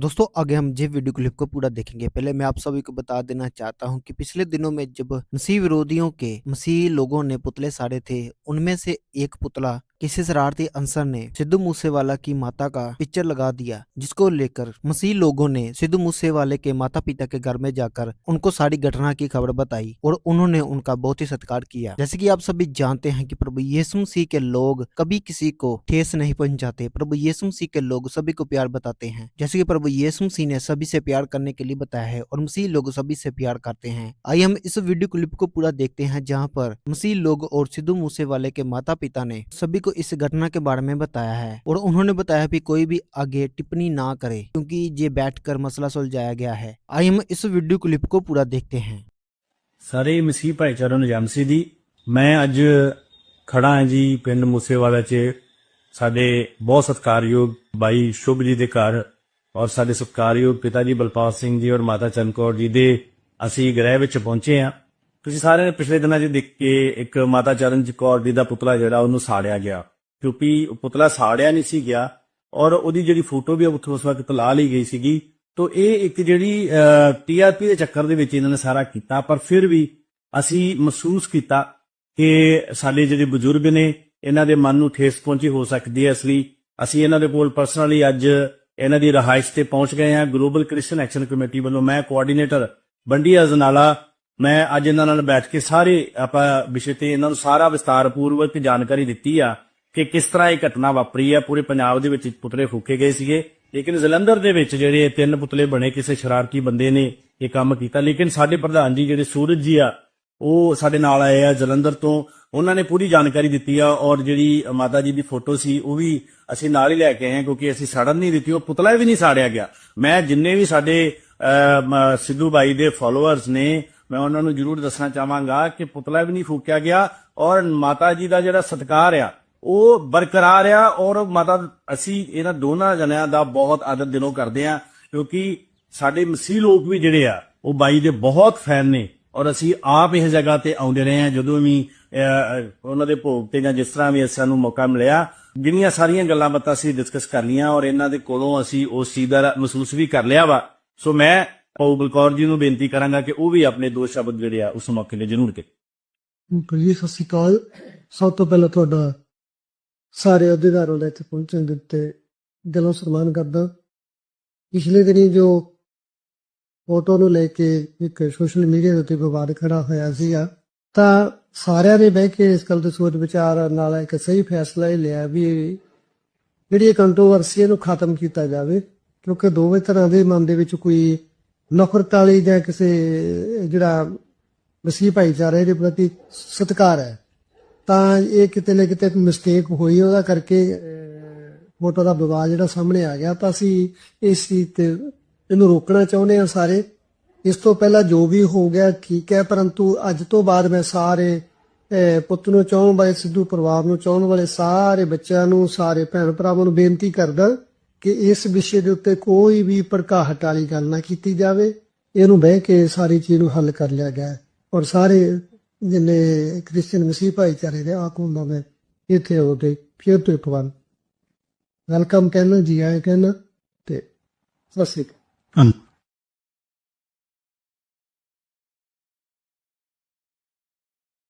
दोस्तों, आगे हम जिस वीडियो क्लिप को पूरा देखेंगे, पहले मैं आप सभी को बता देना चाहता हूँ कि पिछले दिनों में जब मसीह विरोधियों के, मसीह लोगों ने पुतले साड़े थे, उनमें से एक पुतला किसी शरारती अंसर ने सिद्धू मूसेवाला की माता का पिक्चर लगा दिया, जिसको लेकर मसीह लोगों ने सिद्धू मूसेवाले के माता पिता के घर में जाकर उनको सारी घटना की खबर बताई और उन्होंने उनका बहुत ही सत्कार किया। जैसे कि आप सभी जानते हैं कि प्रभु यीशु मसीह के लोग कभी किसी को ठेस नहीं पहुंचाते, प्रभु यीशु मसीह के लोग सभी को प्यार बताते हैं। जैसे कि प्रभु यीशु मसीह ने सभी से प्यार करने के लिए बताया है और मसीह लोग सभी से प्यार करते हैं आइए हम इस वीडियो क्लिप को पूरा देखते हैं जहां पर मसीह लोग और सिद्धू मूसेवाले के माता पिता ने सभी को इस घटना के बारे में बताया है और उन्होंने बताया भी कोई भी आगे टिप्पणी ना करे क्योंकि ये बैठकर मसला सुलझाया गया है आइए हम इस वीडियो क्लिप को पूरा देखते हैं ਸਾਰੇ ਮਸੀਹ ਭਾਈਚਾਰੇ ਨੂੰ ਜਮਸੀ ਦੀ ਮੈਂ ਅੱਜ ਖੜਾ ਹਾਂ ਜੀ ਪਿੰਡ ਮੂਸੇਵਾਲਾ 'ਚ ਸਾਡੇ ਬਹੁਤ ਸਤਿਕਾਰਯੋਗ ਬਾਈ ਸ਼ੁਭ ਜੀ ਦੇ ਘਰ ਔਰ ਸਾਡੇ ਸਤਿਕਾਰਯੋਗ ਪਿਤਾ ਜੀ ਬਲਪਾਲ ਸਿੰਘ ਜੀ ਔਰ ਮਾਤਾ ਚੰਦਕੌਰ ਜੀ ਦੇ ਅਸੀਂ ਗ੍ਰਹਿ ਵਿੱਚ ਪਹੁੰਚੇ ਹਾਂ। ਤੁਸੀਂ ਸਾਰਿਆਂ ਨੇ ਪਿਛਲੇ ਦਿਨਾਂ 'ਚ ਦੇਖ ਕੇ ਇੱਕ ਮਾਤਾ ਚਰਨ ਕੌਰ ਜੀ ਦਾ ਪੁਤਲਾ ਜਿਹੜਾ ਉਹਨੂੰ ਸਾੜਿਆ ਗਿਆ। ਕਿਉਂਕਿ ਪੁਤਲਾ ਸਾੜਿਆ ਨਹੀਂ ਸੀ ਗਿਆ ਔਰ ਉਹਦੀ ਜਿਹੜੀ ਫੋਟੋ ਵੀ ਉੱਥੇ ਉਸ ਵਕਤ ਲਾ ਲਈ ਗਈ ਸੀਗੀ। ਤੋ ਇਹ ਇੱਕ ਜਿਹੜੀ ਟੀਆਰਪੀ ਦੇ ਚੱਕਰ ਦੇ ਵਿੱਚ ਇਹਨਾਂ ਨੇ ਸਾਰਾ ਕੀਤਾ, ਪਰ ਫਿਰ ਵੀ ਅਸੀਂ ਮਹਿਸੂਸ ਕੀਤਾ ਕਿ ਸਾਡੇ ਜਿਹੜੇ ਬਜ਼ੁਰਗ ਨੇ, ਇਹਨਾਂ ਦੇ ਮਨ ਨੂੰ ਠੇਸ ਪਹੁੰਚੀ ਹੋ ਸਕਦੀ ਹੈ ਇਸ ਲਈ ਅਸੀਂ ਇਹਨਾਂ ਦੇ ਕੋਲ ਪਰਸਨਲੀ ਅੱਜ ਇਹਨਾਂ ਦੀ ਰਹਾਇਸ਼ ਤੇ ਪਹੁੰਚ ਗਏ ਹਾਂ। ਗਲੋਬਲ ਕ੍ਰਿਸਚੀਅਨ ਐਕਸ਼ਨ ਕਮੇਟੀ ਵੱਲੋਂ ਮੈਂ ਕੋਆਰਡੀਨੇਟਰ ਬੰਡੀ ਅਜਨਾਲਾ ਮੈਂ ਅੱਜ ਇਹਨਾਂ ਨਾਲ ਬੈਠ ਕੇ ਸਾਰੇ ਆਪਾਂ ਵਿਸ਼ੇ ਤੇ ਇਹਨਾਂ ਨੂੰ ਸਾਰਾ ਵਿਸਤਾਰਪੂਰਵਕ ਜਾਣਕਾਰੀ ਦਿੱਤੀ ਆ ਕਿ ਕਿਸ ਤਰ੍ਹਾਂ ਇਹ ਘਟਨਾ ਵਾਪਰੀ ਆ। ਪੂਰੇ ਪੰਜਾਬ ਦੇ ਵਿੱਚ ਪੁਤਲੇ ਫੂਕੇ ਗਏ ਸੀਗੇ। ਲੇਕਿਨ ਜਲੰਧਰ ਦੇ ਵਿੱਚ ਜਿਹੜੇ ਤਿੰਨ ਪੁਤਲੇ ਬਣੇ, ਕਿਸੇ ਸ਼ਰਾਰਤੀ ਬੰਦੇ ਨੇ ਇਹ ਕੰਮ ਕੀਤਾ। ਲੇਕਿਨ ਸਾਡੇ ਪ੍ਰਧਾਨ ਜੀ ਜਿਹੜੇ ਸੂਰਜ ਜੀ ਆ ਉਹ ਸਾਡੇ ਨਾਲ ਆਏ ਆ ਜਲੰਧਰ ਤੋਂ। ਉਹਨਾਂ ਨੇ ਪੂਰੀ ਜਾਣਕਾਰੀ ਦਿੱਤੀ ਆ ਔਰ ਜਿਹੜੀ ਮਾਤਾ ਜੀ ਦੀ ਫੋਟੋ ਸੀ, ਉਹ ਵੀ ਅਸੀਂ ਨਾਲ ਹੀ ਲੈ ਕੇ ਆਏ ਹਾਂ ਕਿਉਂਕਿ ਅਸੀਂ ਸਾੜਨ ਨਹੀਂ ਦਿੱਤੀ, ਉਹ ਪੁਤਲਾ ਵੀ ਨਹੀਂ ਸਾੜਿਆ ਗਿਆ। ਮੈਂ ਜਿੰਨੇ ਵੀ ਸਾਡੇ ਸਿੱਧੂ ਬਾਈ ਦੇ ਫਾਲੋਅਰਸ ਨੇ, ਮੈਂ ਉਹਨਾਂ ਨੂੰ ਜ਼ਰੂਰ ਦੱਸਣਾ ਚਾਹਾਂਗਾ ਕਿ ਪੁਤਲਾ ਵੀ ਨਹੀਂ ਫੂਕਿਆ ਗਿਆ ਔਰ ਮਾਤਾ ਜੀ ਦਾ ਜਿਹੜਾ ਸਤਿਕਾਰ ਆ, ਉਹ ਬਰਕਰਾਰ ਆ ਔਰ ਮਾਤਾ, ਅਸੀਂ ਇਹਨਾਂ ਦੋਨਾਂ ਜਣਿਆਂ ਦਾ ਬਹੁਤ ਆਦਰ ਦਿਲੋਂ ਕਰਦੇ ਆ ਕਿਉਂਕਿ ਸਾਡੇ ਮਸੀਹ ਲੋਕ ਵੀ ਜਿਹੜੇ ਆ, ਉਹ ਬਾਈ ਦੇ ਬਹੁਤ ਫੈਨ ਨੇ। ਔਰ ਅਸੀਂ ਆਪ ਇਸ ਜਗ੍ਹਾ ਤੇ ਆਉਂਦੇ ਰਹੇ ਆ ਜਦੋਂ ਵੀ ਉਹਨਾਂ ਦੇ ਭੋਗ ਤੇ ਜਾਂ ਜਿਸ ਤਰ੍ਹਾਂ ਵੀ ਸਾਨੂੰ ਮੌਕਾ ਮਿਲਿਆ ਜਿਹੜੀਆਂ ਸਾਰੀਆਂ ਗੱਲਾਂ ਬਾਤਾਂ ਅਸੀਂ ਡਿਸਕਸ ਕਰ ਲੀਆਂ ਔਰ ਇਹਨਾਂ ਦੇ ਕੋਲੋਂ ਅਸੀਂ ਉਸ ਚੀਜ਼ ਦਾ ਮਹਿਸੂਸ ਵੀ ਕਰ ਲਿਆ ਵਾ। ਸੋ ਮੈਂ ਪਉ ਬਲਕੌਰ ਜੀ ਨੂੰ ਬੇਨਤੀ ਕਰਾਂਗਾ ਕਿ ਉਹ ਵੀ ਆਪਣੇ ਦੋ ਸ਼ਬਦ ਜਿਹੜੇ ਆ, ਉਸ ਮੌਕੇ ਲਈ ਜ਼ਰੂਰ ਕਹੇ। ਜੀ, ਸਤਿ ਸ਼੍ਰੀ ਅਕਾਲ। ਸਭ ਤੋਂ ਪਹਿਲਾਂ ਤੁਹਾਡਾ ਸਾਰੇ ਅਧਿਕਾਰਾਂ ਦੇ ਇੱਥੇ ਪਹੁੰਚਣ ਦੇ ਉੱਤੇ ਦਿਲੋਂ ਸਨਮਾਨ ਕਰਦਾ। ਪਿਛਲੇ ਦਿਨੀ ਜੋ ਫੋਟੋ ਨੂੰ ਲੈ ਕੇ ਇੱਕ ਸੋਸ਼ਲ ਮੀਡੀਆ ਦੇ ਉੱਤੇ ਵਿਵਾਦ ਖੜਾ ਹੋਇਆ ਸੀਗਾ। ਤਾਂ ਸਾਰਿਆਂ ਨੇ ਬਹਿ ਕੇ ਇਸ ਗੱਲ ਤੇ ਸੋਚ ਵਿਚਾਰ ਨਾਲ ਇੱਕ ਸਹੀ ਫੈਸਲਾ ਇਹ ਲਿਆ ਵੀ ਜਿਹੜੀ ਇਹ ਕੰਟਰੋਵਰਸੀ ਨੂੰ ਖਤਮ ਕੀਤਾ ਜਾਵੇ, ਕਿਉਂਕਿ ਦੋਵੇਂ ਤਰ੍ਹਾਂ ਦੇ ਮਨ ਦੇ ਵਿੱਚ ਕੋਈ ਨਫ਼ਰਤ ਵਾਲੀ ਜਾਂ ਕਿਸੇ ਜਿਹੜਾ ਮਸੀਹ ਭਾਈਚਾਰੇ ਦੇ ਪ੍ਰਤੀ ਸਤਿਕਾਰ ਹੈ। ਤਾਂ ਇਹ ਕਿਤੇ ਨਾ ਕਿਤੇ ਮਿਸਟੇਕ ਹੋਈ, ਉਹਦਾ ਕਰਕੇ ਫੋਟੋ ਦਾ ਵਿਵਾਦ ਜਿਹੜਾ ਸਾਹਮਣੇ ਆ ਗਿਆ। ਤਾਂ ਅਸੀਂ ਇਸ ਚੀਜ਼ ਤੇ ਇਹਨੂੰ ਰੋਕਣਾ ਚਾਹੁੰਦੇ ਹਾਂ ਸਾਰੇ। ਇਸ ਤੋਂ ਪਹਿਲਾਂ ਜੋ ਵੀ ਹੋ ਗਿਆ, ਠੀਕ ਹੈ, ਪਰੰਤੂ ਅੱਜ ਤੋਂ ਬਾਅਦ ਮੈਂ ਸਾਰੇ ਪੁੱਤ ਨੂੰ ਚਾਹਣ ਵਾਲੇ, ਸਿੱਧੂ ਪਰਿਵਾਰ ਨੂੰ ਚਾਹਣ ਵਾਲੇ ਸਾਰੇ ਬੱਚਿਆਂ ਨੂੰ, ਸਾਰੇ ਭੈਣ ਭਰਾਵਾਂ ਨੂੰ ਬੇਨਤੀ ਕਰਦਾ ਕਿ ਇਸ ਵਿਸ਼ੇ ਦੇ ਉੱਤੇ ਕੋਈ ਵੀ ਭੜਕਾਹਟ ਵਾਲੀ ਗੱਲ ਨਾ ਕੀਤੀ ਜਾਵੇ। ਇਹਨੂੰ ਬਹਿ ਕੇ ਸਾਰੀ ਚੀਜ਼ ਨੂੰ ਹੱਲ ਕਰ ਲਿਆ ਗਿਆ। ਔਰ ਸਾਰੇ ਜਿੰਨੇ ਕ੍ਰਿਸਚੀਅਨ ਮਸੀਹ ਭਾਈਚਾਰੇ ਦੇ ਆਕੂੰਦਾ ਮੈਂ ਇੱਥੇ ਹੋ ਗਏ ਫਿਰ ਤੋਂ ਇੱਕ ਵਾਰ ਵੈਲਕਮ ਕਹਿਣਾ, ਜੀ ਆਏ ਕਹਿਣਾ ਤੇ ਸਤਿ ਸ਼੍ਰੀ ਅਕਾਲ।